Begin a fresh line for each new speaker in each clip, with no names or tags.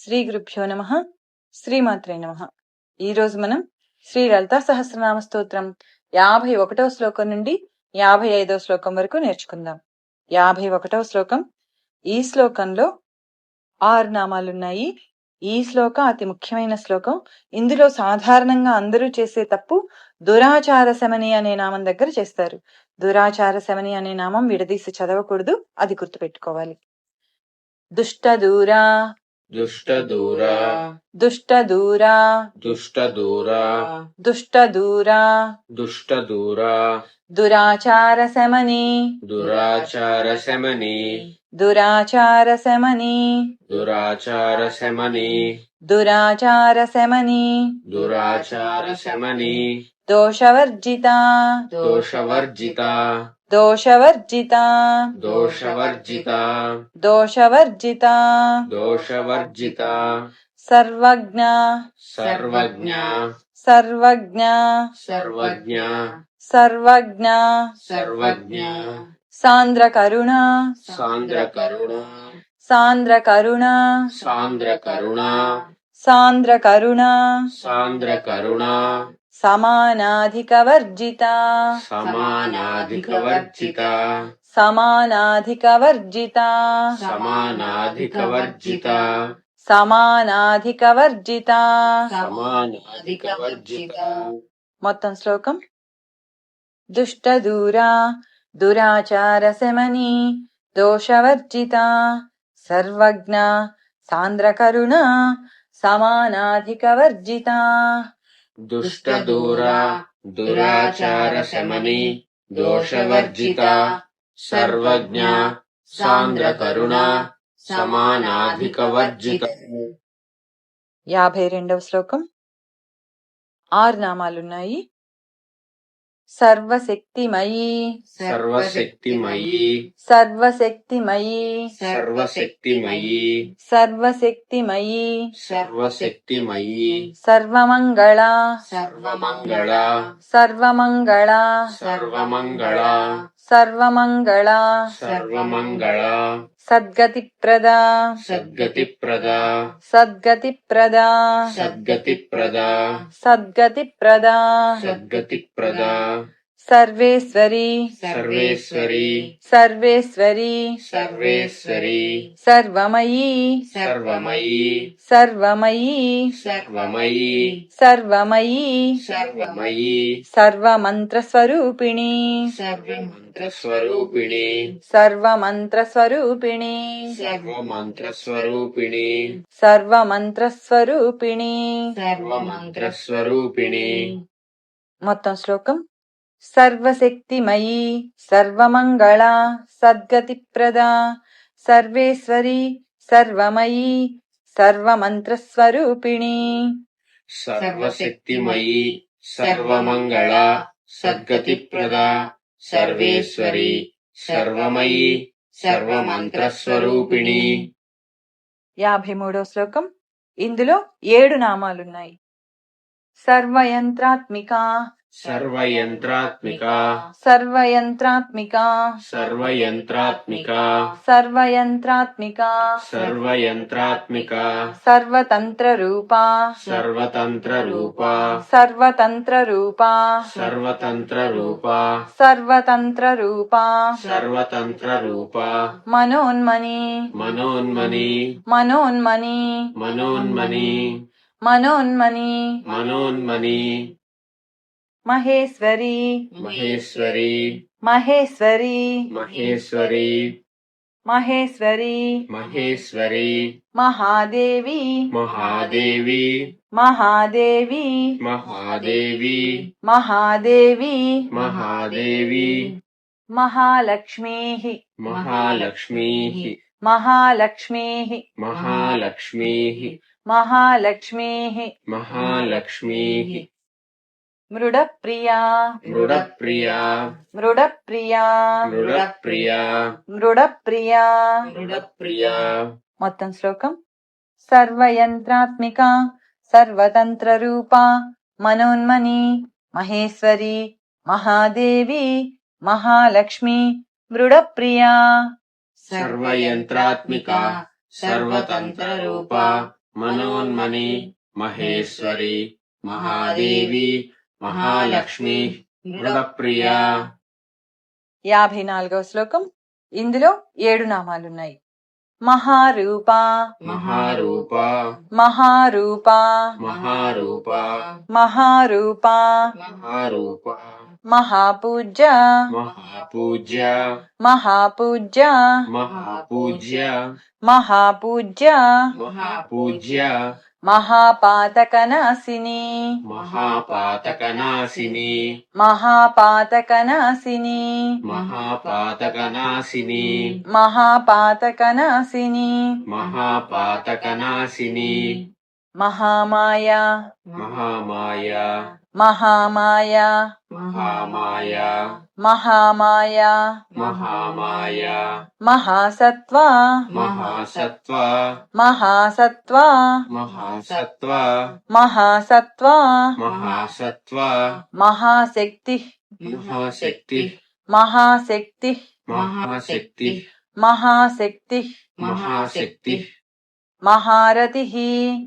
శ్రీ గురుభ్యో నమ. శ్రీమాత్రే నమ. ఈరోజు మనం శ్రీ లలితా సహస్రనామ స్తోత్రం యాభై ఒకటవ శ్లోకం నుండి యాభై ఐదవ శ్లోకం వరకు నేర్చుకుందాం. యాభై ఒకటవ శ్లోకం. ఈ శ్లోకంలో ఆరు నామాలున్నాయి. ఈ శ్లోకం అతి ముఖ్యమైన శ్లోకం. ఇందులో సాధారణంగా అందరూ చేసే తప్పు దురాచార శమని అనే నామం దగ్గర చేస్తారు. దురాచార శమని అనే నామం విడదీసి చదవకూడదు. అది గుర్తుపెట్టుకోవాలి. దుష్ట దూరా
దుష్టదూరా
దుష్టదూరా
దుష్టదూరా
దుష్టదూరా
దుష్టదూరా
దురాచార శమని
దురాచార శమని
దురాచార శమని
దురాచార శమని
దురాచార శమని
దురాచార శమని
దోషవర్జిత
దోషవర్జిత
దోషవర్జిత
దోషవర్జిత
దోషవర్జిత
దోషవర్జిత
సర్వజ్ఞ
సర్వజ్ఞ
సర్వజ్ఞ
సర్వజ్ఞ
సర్వజ్ఞ
సర్వజ్ఞ
సాంద్ర కరుణ
సాంద్ర కరుణ
సాంద్ర కరుణ
సాంద్ర కరుణ
సాంద్ర కరుణ
సాంద్ర కరుణ
సమానాధిక వర్జిత
సమానాధిక వర్జిత
సమానాధిక వర్జిత
సమానాధిక వర్జిత
సమానాధిక వర్జిత
సమానాధిక వర్జిత
మొత్తం శ్లోకం. దుష్ట దూరా దురాచార శమని దోషవర్జిత. సర్వజ్ఞ సాంద్ర కరుణ దుష్టదూరా
దుష్ట దూర దురాచార శమని దోషవర్జిత సర్వజ్ఞ సాంద్రకరుణ సమానాధికవర్జిత.
యాభై రెండవ శ్లోకం. ఆరు నామాలున్నాయి. సర్వశక్తిమయీ.
సర్వశక్తిమయీ.
సర్వశక్తిమయీ.
సర్వశక్తిమయీ.
సర్వశక్తిమయీ.
సర్వశక్తిమయీ.
సర్వమంగళ.
సర్వమంగళ.
సర్వమంగళ.
సర్వమంగళ.
సర్వమంగళ
సర్వమంగళ
సద్గతిప్రద
సద్గతిప్రద
సద్గతిప్రద
సద్గతిప్రద
సద్గతిప్రద
సద్గతిప్రద
సర్వేశ్వరి.
సర్వేశ్వరి.
సర్వేశ్వరి.
సర్వేశ్వరి.
సర్వమయీ.
సర్వమయీ.
సర్వమయీ.
సర్వమయీ.
సర్వమయీ.
సర్వమయీ.
సర్వమంత్రస్వరూపిణి.
సర్వమంత్రస్వరూపిణి.
సర్వమంత్రస్వరూపిణి.
సర్వమంత్రస్వరూపిణి.
సర్వమంత్రస్వరూపిణి.
సర్వమంత్రస్వరూపిణి.
మొత్తం శ్లోకం సర్వశక్తిమయీ సర్వమంగళ సద్గతిప్రద సర్వేశ్వరి సర్వమయీ సర్వమంత్రస్వరూపిణి
సర్వశక్తిమయీ సర్వమంగళ సద్గతిప్రద సర్వేశ్వరి సర్వమయీ సర్వమంత్రస్వరూపిణి
యాభై మూడో శ్లోకం. ఇందులో ఏడు నామాలున్నాయి. సర్వయంత్రాత్మిక
సర్వయంత్రాత్మిక.
సర్వయంత్రాత్మిక.
సర్వయంత్రాత్మిక.
సర్వయంత్రాత్మిక.
సర్వయంత్రాత్మిక.
సర్వతంత్ర రూపా
సర్వతంత్ర రూప
సర్వతంత్ర రూపా
సర్వతంత్ర రూప
సర్వతంత్ర రూపా
సర్వతంత్ర రూప
మనోన్మని.
మనోన్మని.
మనోన్మని.
మనోన్మని.
మనోన్మని.
మనోన్మని.
మహేశ్వరి
మహేశ్వరి
మహేశ్వరి
మహేశ్వరి
మహేశ్వరి
మహేశ్వరి
మహాదేవి
మహాదేవి
మహాదేవి
మహాదేవి
మహాదేవి
మహాదేవి
మహాలక్ష్మీ
మహాలక్ష్మీ
మహాలక్ష్మీ
మహాలక్ష్మీ
మహాలక్ష్మీ
మహాలక్ష్మీ
మృడప్రియా.
మృడప్రియా.
మృడప్రియా.
మృడప్రియా.
మృడప్రియా.
మృడప్రియా.
మొత్తం శ్లోకం. సర్వయంత్రాత్మిక సర్వతంత్ర రూప మనోన్మని మహేశ్వరి మహాదేవి మహాలక్ష్మి మృడప్రియా.
సర్వయంత్రాత్మిక సర్వతంత్ర రూప మనోన్మణి మహేశ్వరి మహాదేవి మహాలక్ష్మి దృఢప్రియ
యాభై నాలుగవ శ్లోకం. ఇందులో ఏడు నామాలున్నాయి. మహారూప.
మహారూప.
మహారూప.
మహారూప.
మహారూప.
మహారూప.
మహాపూజ్య.
మహాపూజ్య.
మహాపూజ్య.
మహాపూజ్య.
మహాపూజ్య.
మహాపూజ్య.
మహాపాతకనాశిని.
మహాపాతకనాశిని.
మహాపాతకనాశిని.
మహాపాతకనాశిని.
మహాపాతకనాశిని.
మహాపాతకనాశిని.
మహామాయ.
మహామాయ.
మహామాయ.
మహామాయ.
మహామాయ.
మహామాయ.
మహాసత్వ.
మహాసత్వ.
మహాసత్వ.
మహాసత్వ.
మహాసత్వ.
మహాసత్వ.
మహాశక్తి.
మహాశక్తి.
మహాశక్తి.
మహాశక్తి.
మహాశక్తి.
మహాశక్తి.
మహారథి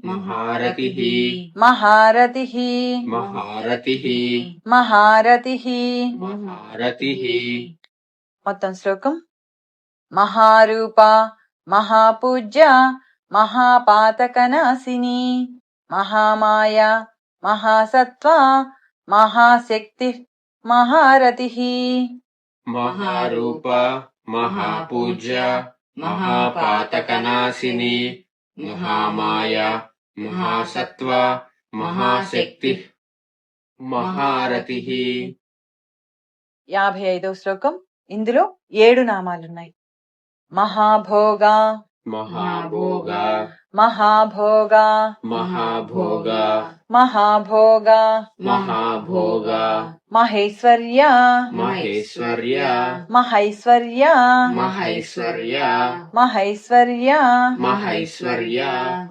మహారథి
మహారథి
మహారథి
మహారథి
మహారథి
మొత్తం శ్లోకం. మహారూప మహాపూజ్య మహాపాతకనాశిని మహామాయ మహాసత్వ మహాశక్తి మహారథి
మహారూప మహాపూజ్య మహాపాతకనాశిని మహామాయ మహాసత్వ మహాశక్తి మహారథి
యాభై ఐదవ శ్లోకం. ఇందులో ఏడు నామాలున్నాయి. మహాభోగ.
మహాభోగ.
మహాభోగ
మహాభోగ
మహాభోగ
మహాభోగ
మహేశ్వర్య
మహేశ్వర్య
మహైశ్వర్య
మహైశ్వర్య
మహైశ్వర్య
మహైశ్వర్య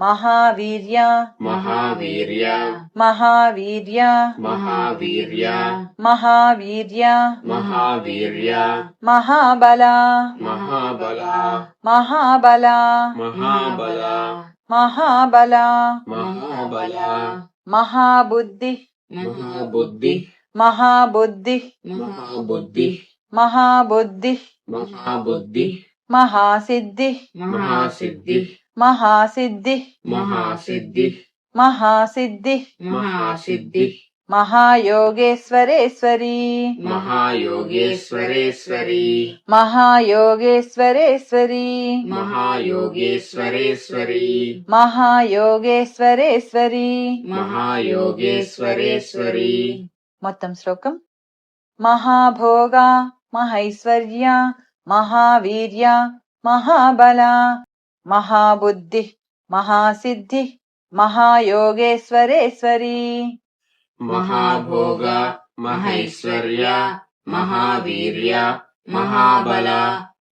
మహావీర్య
మహావీర్య
మహావీర్య
మహావీర్య
మహావీర్య
మహావీర్య
మహాబల
మహాబల
మహాబల
మహాబల
మహాబల
మహాబల
మహాబుద్ధి
మహాబుద్ధి
మహాబుద్ధి
మహాబుద్ధి
మహాబుద్ధి
మహాబుద్ధి
మహాసిద్ధి
మహాసిద్ధి
మహాసిద్ధి
మహాసిద్ధి
మహాసిద్ధి
మహాసిద్ధి
మహాయోగేశ్వరేశ్వరి.
మహాయోగేశ్వరేశ్వరి.
మహాయోగేశ్వరేశ్వరి.
మహాయోగేశ్వరేశ్వరి.
మహాయోగేశ్వరేశ్వరి.
మహాయోగేశ్వరేశ్వరి.
మొత్తం శ్లోకం. మహాభోగ మహైశ్వర్య మహావీర్య మహాబల మహాబుద్ధి మహాసిద్ధి మహాయోగేశ్వరేశ్వరి.
మహాభోగ మహేశ్వర్య మహావీర్య మహాబల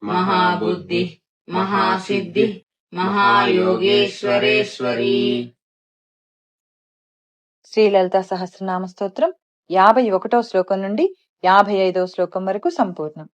మహాబుద్ధి మహాసిద్ధి మహాయోగేశ్వరేశ్వరి.
శ్రీలలిత సహస్రనామ స్తోత్రం యాభై ఒకటో శ్లోకం నుండి యాభై ఐదవ శ్లోకం వరకు సంపూర్ణం.